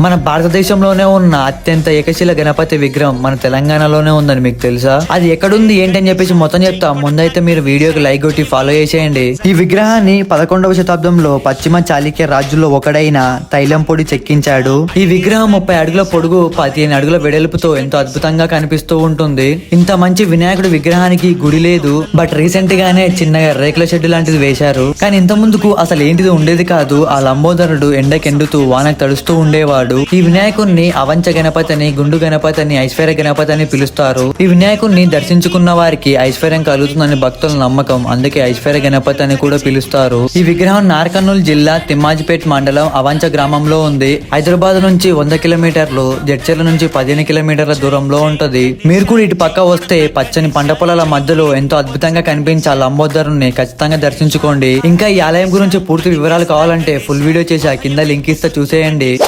మన భారతదేశంలోనే ఉన్న అత్యంత ఏకశిల గణపతి విగ్రహం మన తెలంగాణలోనే ఉందని మీకు తెలుసా? అది ఎక్కడుంది ఏంటని చెప్పేసి మొత్తం చెప్తా. ముందైతే మీరు వీడియోకి లైక్ కొట్టి ఫాలో చేసేయండి. ఈ విగ్రహాన్ని పదకొండవ శతాబ్దంలో పశ్చిమ చాళుక్య రాజుల్లో ఒకడైన తైలం పొడి చెక్కించాడు. ఈ విగ్రహం ముప్పై అడుగుల పొడుగు పదిహేను అడుగుల వెడల్పుతో ఎంతో అద్భుతంగా కనిపిస్తూ ఉంటుంది. ఇంత మంచి వినాయకుడి విగ్రహానికి గుడి లేదు బట్ రీసెంట్ గానే చిన్నగా రేకుల షెడ్ లాంటిది వేశారు. కానీ ఇంత ముందుకు అసలు ఏంటిది ఉండేది కాదు. ఆ లంబోదరుడు ఎండకెండుతూ వానకు తడుస్తూ ఉండేవాడు. ఈ వినాయకుణ్ణి అవంచ గణపతి అని గుండు గణపతి అని ఐశ్వర్య గణపతి అని పిలుస్తారు. ఈ వినాయకుణ్ణి దర్శించుకున్న వారికి ఐశ్వర్యం కలుగుతుందని భక్తుల నమ్మకం. అందుకే ఐశ్వర్య గణపతి అని కూడా పిలుస్తారు. ఈ విగ్రహం నార్కర్నూలు జిల్లా తిమ్మాజిపేట్ మండలం అవంచ గ్రామంలో ఉంది. హైదరాబాద్ నుంచి వంద కిలోమీటర్లు జడ్చర్ల నుంచి పదిహేను కిలోమీటర్ల దూరంలో ఉంటది. మీరు కూడా ఇటు పక్క వస్తే పచ్చని పంట పొలాల మధ్యలో ఎంతో అద్భుతంగా కనిపించే ఆ లంబోదరుని ఖచ్చితంగా దర్శించుకోండి. ఇంకా ఈ ఆలయం గురించి పూర్తి వివరాలు కావాలంటే ఫుల్ వీడియో చేసి ఆ కింద లింక్ ఇస్తే చూసేయండి.